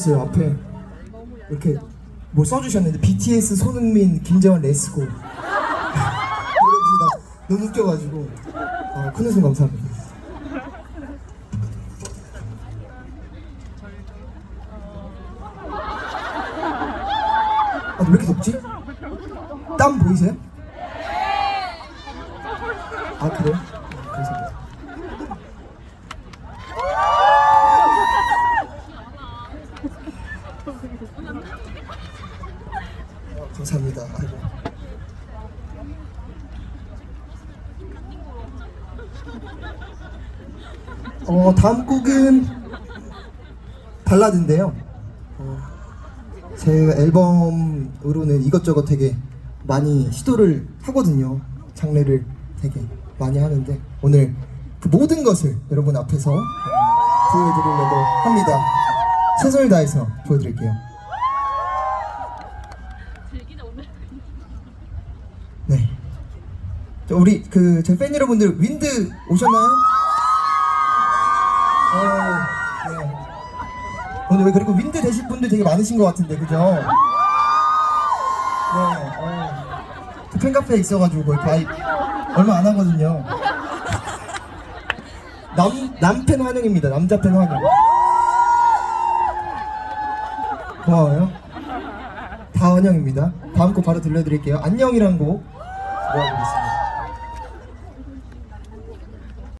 있어요 앞에 이렇게 뭐 써주셨는데 BTS 손흥민 김재원 레스고 노래 부르다 너무 웃겨가지고 어, 큰 웃음 감사합니다. 아, 왜 이렇게 덥지? 땀 보이세요? 아 그래요? 아, 감사합니다. 어, 감사합니다. 아이고. 어 다음 곡은 발라드인데요. 어, 제 앨범으로는 이것저것 되게 많이 시도를 하거든요. 장르를 되게 많이 하는데 오늘 그 모든 것을 여러분 앞에서 어, 보여드리려고 합니다. 최선을 다해서 보여드릴게요. 네. 저 우리 그 제 팬 여러분들 윈드 오셨나요? 어, 네. 오늘 왜 그리고 윈드 되실 분들 되게 많으신 것 같은데 그죠? 네. 어. 저 팬카페에 있어가지고 거의 가입 얼마 안 하거든요. 남 남팬 환영입니다. 남자 팬 환영. 고마워요. 다 환영입니다. 다음 곡 바로 들려드릴게요. 안녕이란 곡 我。